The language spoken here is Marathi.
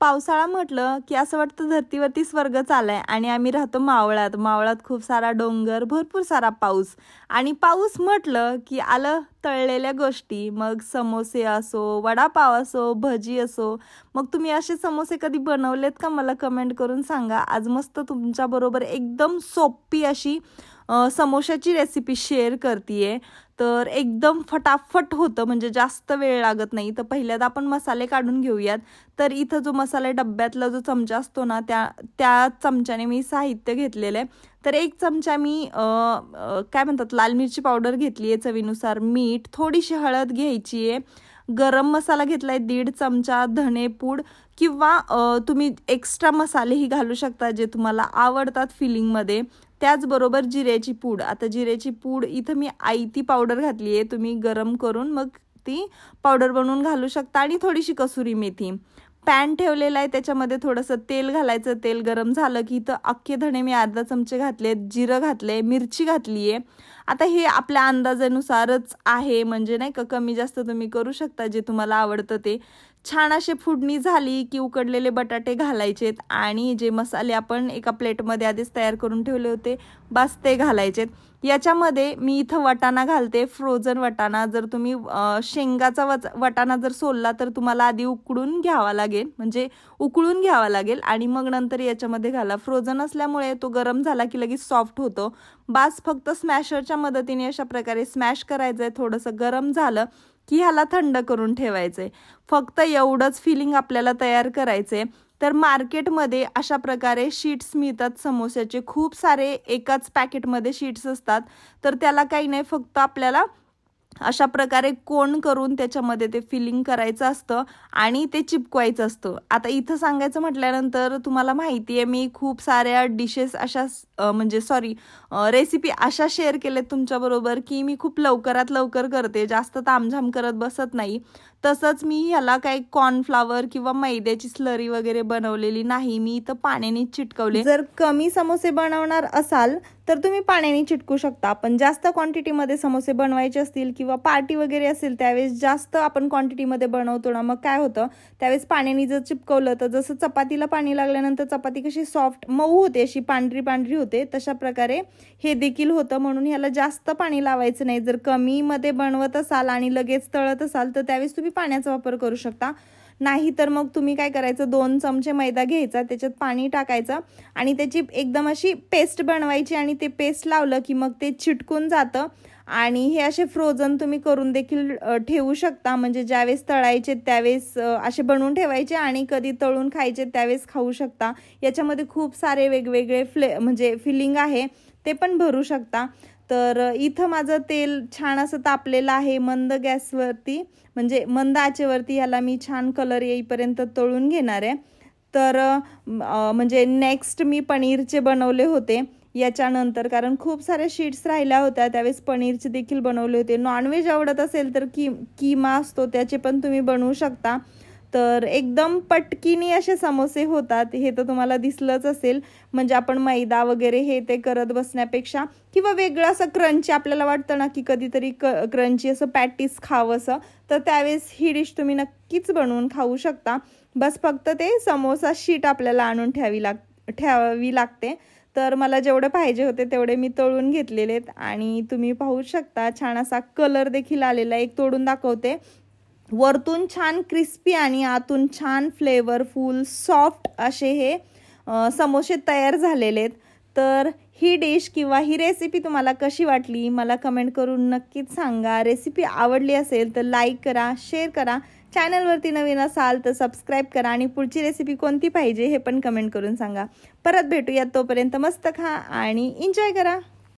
पावसाळा म्हटलं की असं वाटतं धरतीवरती स्वर्ग चालाय आणि आम्ही राहतो मावळात. मावळात खूप सारा डोंगर भरपूर सारा पाऊस. आणि पाऊस म्हटलं की आलं तळलेल्या गोष्टी. मग समोसे असो वडापाव असो भजी असो. मग तुम्ही असे समोसे कधी बनवलेत का? मला कमेंट करून सांगा. आज मस्त तुमच्याबरोबर एकदम सोपी अशी समोशाची रेसिपी शेअर करते तर एकदम फटाफट होतं म्हणजे जास्त वेळ लागत नाही. तर पहिल्यांदा आपण मसाले काढून घेऊयात. तर इथं जो मसाले डब्यातला जो चमचा असतो ना त्या त्या चमच्याने मी साहित्य घेतलेलं आहे. तर एक चमचा मी काय म्हणतात लाल मिरची पावडर घेतली आहे चवीनुसार. मीठ थोडीशी हळद घ्यायची आहे गरम मसाला घेतला आहे दीड चमचा धणेपूड किंवा तुम्ही एक्स्ट्रा मसालेही घालू शकता जे तुम्हाला आवडतात फिलिंगमध्ये त्याचबरोबर जिऱ्याची पूड. आता जिऱ्याची पूड इथं मी आयती पावडर घातली आहे तुम्ही गरम करून मग ती पावडर बनवून घालू शकता आणि थोडीशी कसुरी मेथी. पॅन ठेवलेला आहे त्याच्यामध्ये थोडंसं तेल घालायचं. तेल गरम झालं की इथं अख्खे धणे मी अर्धा चमचे घातले जिरं घातले मिरची घातली आहे. आता हे आपल्या अंदाजानुसारच आहे. म्हणजे नाही का कमी जास्त तुम्ही करू शकता जे तुम्हाला आवडतं ते. छान असे फुडणी झाली की उकडलेले बटाटे घालायचेत. आणि जे मसाले आपण एका प्लेटमध्ये आधीच तयार करून ठेवले होते बस ते घालायचे. याच्यामध्ये मी इथं वटाणा घालते फ्रोझन वटाणा. जर तुम्ही शेंगाचा वच वटाणा जर सोलला तर तुम्हाला आधी उकडून घ्यावा लागेल. म्हणजे उकळून घ्यावा लागेल आणि मग नंतर याच्यामध्ये घाला. फ्रोझन असल्यामुळे तो गरम झाला की लगेच सॉफ्ट होतो. बास फक्त स्मॅशरच्या मदतीने अशा प्रकारे स्मॅश करायचं आहे थोडंसं गरम झालं की ह्याला थंड करून ठेवायचं आहे फक्त एवढंच फिलिंग आपल्याला तयार करायचं आहे तर मार्केटमध्ये अशा प्रकारे शीट्स मिळतात. समोस्याचे खूप सारे एकाच पॅकेटमध्ये शीट्स असतात. तर त्याला काही नाही फक्त आपल्याला अशा प्रकारे कोण करून त्याच्यामध्ये ते फिलिंग करायचं असतं आणि ते चिपकवायचं असतं. आता इथं सांगायचं म्हटल्यानंतर तुम्हाला माहिती आहे मी खूप साऱ्या डिशेस अशा म्हणजे सॉरी रेसिपी अशा शेअर केल्यात तुमच्याबरोबर की मी खूप लवकरात लवकर करते जास्त तामझाम करत बसत नाही. तसंच मी ह्याला काही कॉर्नफ्लावर किंवा मैद्याची स्लरी वगैरे बनवलेली नाही मी इथं पाण्याने चिटकवले. जर कमी समोसे बनवणार असाल तर तुम्ही पाण्याने चिटकू शकता. पण जास्त क्वांटिटीमध्ये समोसे बनवायचे असतील किंवा पार्टी वगैरे असेल त्यावेळेस जास्त आपण क्वांटिटीमध्ये बनवतो ना मग काय होतं? त्यावेळेस पाण्याने जर चिपकवलं तर जसं चपातीला पाणी लागल्यानंतर चपाती कशी सॉफ्ट मऊ होते अशी पांढरी पांढरी होते तशा प्रकारे हे देखील होतं. म्हणून ह्याला जास्त पाणी लावायचं नाही. जर कमीमध्ये बनवत असाल आणि लगेच तळत असाल तर त्यावेळेस तुम्ही पाण्याचा वापर करू शकता. नाही तर मग तुम्ही काय करायचं? दोन चमचे मैदा घ्यायचा त्याच्यात पाणी टाकायचं आणि त्याची एकदम अशी पेस्ट बनवायची आणि ते पेस्ट लावलं की मग ते चिटकून जातं. आणि हे असे फ्रोझन तुम्ही करून देखील ठेवू शकता. म्हणजे ज्यावेळेस तळायचे त्यावेळेस असे बनवून ठेवायचे आणि कधी तळून खायचे त्यावेळेस खाऊ शकता. याच्यामध्ये खूप सारे वेगवेगळे फ्ले म्हणजे फिलिंग आहे ते पण भरू शकता. तर इथं माझं तेल छान असं तापलेलं आहे मंद गॅसवरती. म्हणजे मंद आचेवरती ह्याला मी छान कलर येईपर्यंत तळून घेणार आहे. तर म्हणजे नेक्स्ट मी पनीरचे बनवले होते. याच्यानंतर कारण खूप साऱ्या शीट्स राहिल्या होत्या त्यावेळेस पनीरचे देखील बनवले होते. नॉनव्हेज आवडत असेल तर की किमा असतो त्याचे पण तुम्ही बनवू शकता. तर एकदम पटकीनी असे समोसे होतात. हे तर तुम्हाला दिसलंच असेल. म्हणजे आपण मैदा वगैरे हे ते करत बसण्यापेक्षा किंवा वेगळं असं क्रंची आपल्याला वाटतं ना की कधीतरी क क्रंची असं पॅटीस खावंसं तर त्यावेळेस ही डिश तुम्ही नक्कीच बनवून खाऊ शकता. बस फक्त ते समोसा शीट आपल्याला आणून ठेवावी लाग ठेवावी लागते. तर मला जेवढे पाहिजे होते तेवढे मी तळून घेतलेले आहेत आणि तुम्ही पाहू शकता छान असा कलर देखील आलेला एक तोडून दाखवते. वरतून छान क्रिस्पी आणि आतून छान फ्लेवरफुल सॉफ्ट असे हे समोसे तयार झालेले आहेत. तर ही डिश किंवा ही रेसिपी तुम्हाला कशी वाटली? मला कमेंट करून नक्कीच सांगा. रेसिपी आवडली असेल तर लाईक करा शेअर करा. चॅनलवरती नवीन असाल तर सबस्क्राईब करा आणि पुढची रेसिपी कोणती पाहिजे हे पण कमेंट करून सांगा. परत भेटूयात तोपर्यंत मस्त खा आणि एन्जॉय करा.